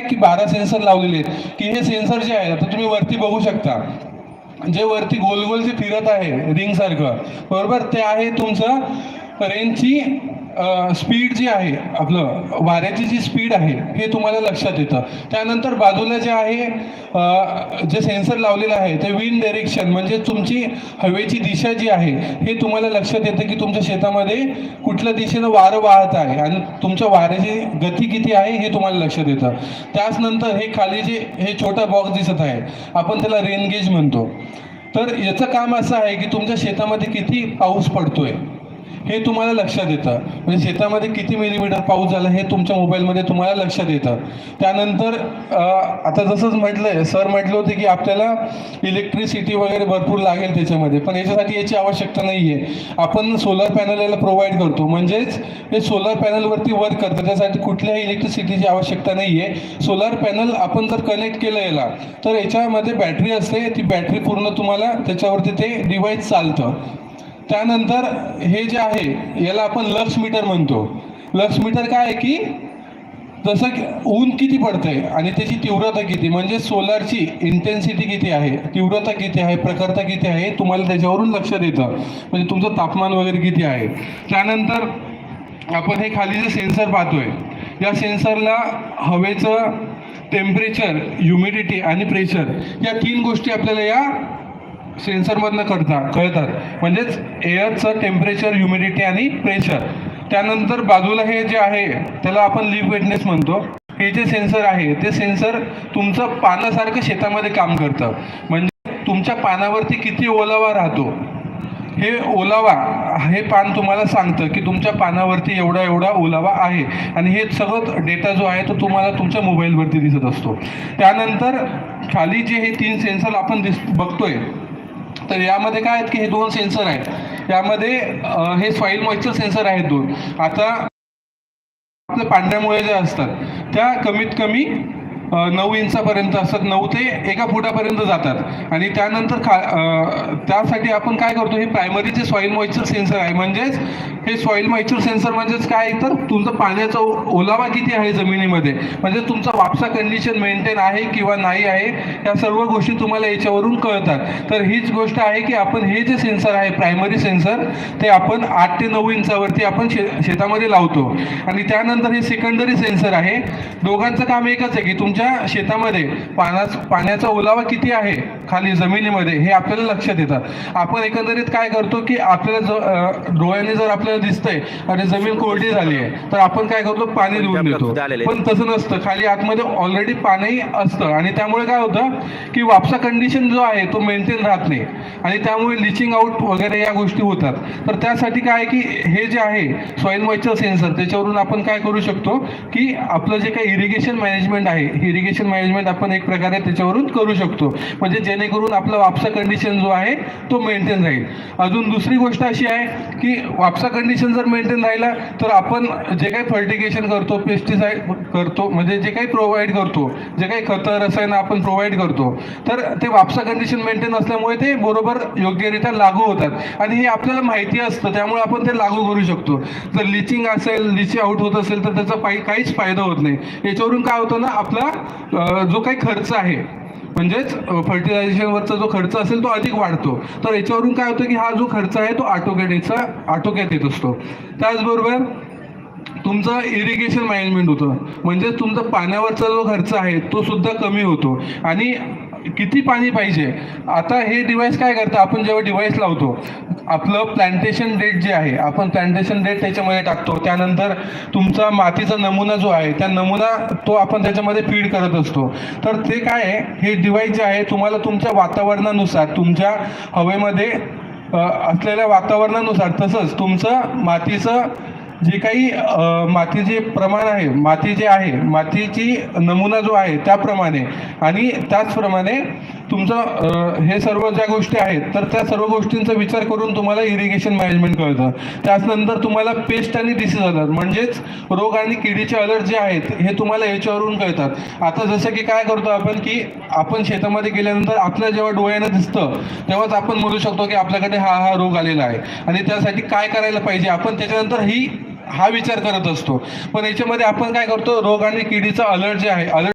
की बारा सेन्सर लावलेले आहेत. की हे सेन्सर जे आहे आता तुम्ही वरती बघू शकता. जे वरती गोल गोल जे फिरत आहे रिंग सारखं. बरोबर? ते आहे तुमचं रेंजची स्पीड जी आहे आपलं वाऱ्याची जी स्पीड आहे हे तुम्हाला लक्षात येतं. त्यानंतर बाजूला जे आहे जे सेन्सर लावलेलं आहे ते विंड डायरेक्शन म्हणजे तुमची हवेची दिशा जी आहे हे तुम्हाला लक्षात येतं की तुमच्या शेतामध्ये कुठल्या दिशेनं वारं वाहत आहे आणि तुमच्या वाऱ्याची गती किती आहे हे तुम्हाला लक्षात येतं. त्याच नंतर हे खाली जे हे छोटा बॉक्स दिसत आहे आपण त्याला रेनगेज म्हणतो. तर याचं काम असं आहे की तुमच्या शेतामध्ये किती पाऊस पडतोय हे तुम्हाला लक्षात येतं. म्हणजे शेतामध्ये किती मिलीमीटर पाऊस झाला हे तुमच्या मोबाईलमध्ये तुम्हाला लक्षात येतं. त्यानंतर आता जसंच म्हटलंय सर म्हटलं होते की आपल्याला इलेक्ट्रिसिटी वगैरे भरपूर लागेल त्याच्यामध्ये पण याच्यासाठी याची आवश्यकता नाही आहे आपण सोलर पॅनल याला प्रोव्हाइड करतो. म्हणजेच हे सोलर पॅनलवरती वर्क करतं. त्यासाठी कुठल्याही इलेक्ट्रिसिटीची आवश्यकता नाही आहे सोलर पॅनल आपण जर कनेक्ट केलं याला तर याच्यामध्ये बॅटरी असते. ती बॅटरी पूर्ण तुम्हाला त्याच्यावरती ते डिव्हाइस चालतं. त्यानंतर हे जे आहे याला आपण लक्स मीटर म्हणतो. लक्स मीटर काय आहे की जसं की ऊन किती पडतंय आणि त्याची तीव्रता किती म्हणजे सोलारची इंटेन्सिटी किती आहे तीव्रता किती आहे प्रखरता किती आहे तुम्हाला त्याच्यावरून लक्ष देतं. म्हणजे तुमचं तापमान वगैरे किती आहे. त्यानंतर आपण हे खाली जे सेन्सर पाहतोय या सेन्सरला हवेचं टेम्परेचर ह्युमिडिटी आणि प्रेशर या तीन गोष्टी आपल्याला या सेन्सरमधनं कळता कळतात. म्हणजेच एअरचं टेम्परेचर ह्युमिडिटी आणि प्रेशर. त्यानंतर बाजूला हे जे आहे त्याला आपण लिव्ह वेटनेस म्हणतो. हे जे सेन्सर आहे ते सेन्सर तुमचं पानासारखं शेतामध्ये काम करतं. म्हणजे तुमच्या पानावरती किती ओलावा राहतो? हे ओलावा हे पान तुम्हाला सांगतं की तुमच्या पानावरती एवढा एवढा ओलावा आहे. आणि हे सगळं डेटा जो आहे तो तुम्हाला तुमच्या मोबाईलवरती दिसत असतो. त्यानंतर खाली जे हे तीन सेन्सर आपण दिस बघतोय तर यामध्ये काय आहेत की हे दोन सेन्सर आहेत. यामध्ये हे सॉईल मॉइश्चर सेन्सर आहेत दोन. आता आपल्या पांढऱ्या मुळे ज्या असतात त्या कमीत कमी नऊ इंचापर्यंत असतात नऊ ते एका फुटापर्यंत जातात. आणि त्यानंतर खा त्यासाठी आपण काय करतो हे प्रायमरीचे सॉईल मॉइश्चर सेन्सर आहे म्हणजेच हे सॉईल मॉइश्चर सेन्सर म्हणजेच काय तर तुमचं पाण्याचा ओलावा किती आहे जमिनीमध्ये? म्हणजे तुमचा वापसा कंडिशन मेंटेन आहे किंवा नाही आहे या सर्व गोष्टी तुम्हाला याच्यावरून कळतात. तर हीच गोष्ट आहे की आपण हे जे सेन्सर आहे प्रायमरी सेन्सर ते आपण आठ ते नऊ इंचावरती आपण शे शेतामध्ये लावतो. आणि त्यानंतर हे सेकंडरी सेन्सर आहे. दोघांचं काम एकच आहे की तुमचं तुमच्या शेतामध्ये पाना पाण्याचा ओलावा किती आहे? खाली जमिनीमध्ये हे आपल्याला लक्षात येतं. आपण एकंदरीत काय करतो की आपल्याला ज डोळ्याने जर आपल्याला दिसतंय आणि जमीन कोरडी झाली आहे तर आपण काय करतो? पाणी देऊन देतो. पण तसं नसतं. खाली आतमध्ये ऑलरेडी पाणी असतं. आणि त्यामुळे काय होतं की वापसा कंडिशन जो आहे तो मेंटेन राहत नाही. आणि त्यामुळे लिचिंग आउट वगैरे या गोष्टी होतात. तर त्यासाठी काय आहे की हे जे आहे सॉईल मॉइश्चर सेन्सर त्याच्यावरून आपण काय करू शकतो की आपलं जे काही इरिगेशन मॅनेजमेंट आहे इरिगेशन मॅनेजमेंट आपण एक प्रकारे त्याच्यावरून करू शकतो. म्हणजे जेणेकरून आपला वापसा कंडिशन जो आहे तो मेंटेन राहील. अजून दुसरी गोष्ट अशी आहे की वापसा कंडिशन जर मेंटेन राहिला तर आपण जे काही फर्टिगेशन करतो पेस्टिसाईड करतो म्हणजे जे काही प्रोव्हाइड करतो जे काही खतं रसायनं आपण प्रोव्हाइड करतो तर ते वापसा कंडिशन मेंटेन असल्यामुळे ते बरोबर योग्यरित्या लागू होतात. आणि हे आपल्याला माहिती असतं त्यामुळे आपण ते लागू करू शकतो. जर लिचिंग असेल लिची आउट होत असेल तर त्याचा पायी काहीच फायदा होत नाही. याच्यावरून काय होतं ना आपला जो काही खर्च आहे म्हणजेच फर्टिलायझेशनवरचा जो खर्च असेल तो अधिक वाढतो. तर याच्यावरून काय होतं की हा जो खर्च आहे तो आटोक्याचा आटोक्यात येत असतो. त्याचबरोबर तुमचं इरिगेशन मॅनेजमेंट होतं. म्हणजे तुमचा पाण्यावरचा जो खर्च आहे तो सुद्धा कमी होतो. आणि किती पाणी पाहिजे? आता हे डिवाईस काय करतं? आपण जेव्हा डिवाईस लावतो आपलं प्लांटेशन डेट जे आहे आपण प्लांटेशन डेट त्याच्यामध्ये टाकतो. त्यानंतर तुमचा मातीचा नमुना जो आहे त्या नमुना तो आपण त्याच्यामध्ये फीड करत असतो. तर ते काय आहे? हे डिवाईस जे आहे तुम्हाला तुमच्या वातावरणानुसार तुमच्या हवेमध्ये असलेल्या वातावरणानुसार तसंच तुमचं मातीचं जे काही मातीचे प्रमाण आहे माती जे आहे मातीची नमुना जो आहे त्याप्रमाणे आणि त्याचप्रमाणे तुमचं हे सर्व ज्या गोष्टी आहेत तर त्या सर्व गोष्टींचा विचार करून तुम्हाला इरिगेशन मॅनेजमेंट कळतं. त्याचनंतर तुम्हाला पेस्ट आणि डिसीज अलर्ट म्हणजेच रोग आणि किडीचे अलर्ट जे आहेत हे तुम्हाला याच्यावरून कळतात. आता जसं की काय करतो आपण की आपण शेतामध्ये गेल्यानंतर आपल्या जेव्हा डोळ्यानं दिसतं तेव्हाच आपण म्हणू शकतो की आपल्याकडे हा हा रोग आलेला आहे. आणि त्यासाठी काय करायला पाहिजे? आपण त्याच्यानंतर ही हा विचार करत असतो. पण याच्यामध्ये आपण काय करतो? रोग आणि किडीचा अलर्ट जे आहे. अलर्ट